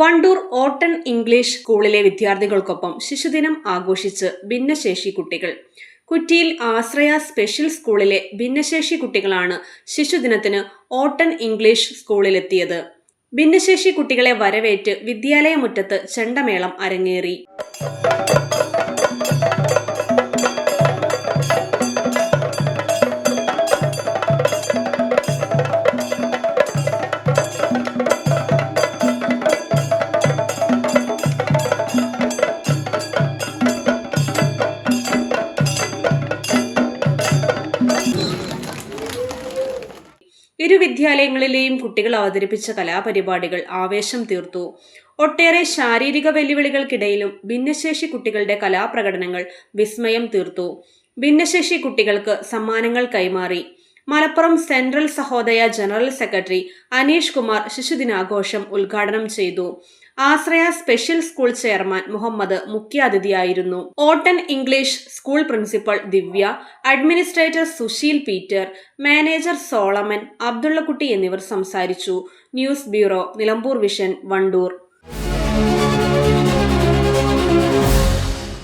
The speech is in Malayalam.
വണ്ടൂർ ഓട്ടൺ ഇംഗ്ലീഷ് സ്കൂളിലെ വിദ്യാർത്ഥികൾക്കൊപ്പം ശിശുദിനം ആഘോഷിച്ച് ഭിന്നശേഷി കുട്ടികൾ. കുറ്റിയിൽ ആശ്രയ സ്പെഷ്യൽ സ്കൂളിലെ ഭിന്നശേഷി കുട്ടികളാണ് ശിശുദിനത്തിന് ഓട്ടൺ ഇംഗ്ലീഷ് സ്കൂളിലെത്തിയത്. ഭിന്നശേഷി കുട്ടികളെ വരവേറ്റ് വിദ്യാലയമുറ്റത്ത് ചെണ്ടമേളം അരങ്ങേറി. ഇരു വിദ്യാലയങ്ങളിലെയും കുട്ടികൾ അവതരിപ്പിച്ച കലാപരിപാടികൾ ആവേശം തീർത്തു. ഒട്ടേറെ ശാരീരിക വെല്ലുവിളികൾക്കിടയിലും ഭിന്നശേഷി കുട്ടികളുടെ കലാപ്രകടനങ്ങൾ വിസ്മയം തീർത്തു. ഭിന്നശേഷി കുട്ടികൾക്ക് സമ്മാനങ്ങൾ കൈമാറി. Malappuram central Sahodaya general secretary Aneesh Kumar ശിശുദിനാഘോഷം ഉദ്ഘാടനം ചെയ്തു. Ashraya special school chairman Muhammad മുഖ്യാതിഥിയായിരുന്നു. ഓട്ടൻ English school principal Divya administrator Sushil Peter manager Solomon Abdullakutty എന്നിവർ സംസാരിച്ചു. News bureau Nilambur vision Wandoor.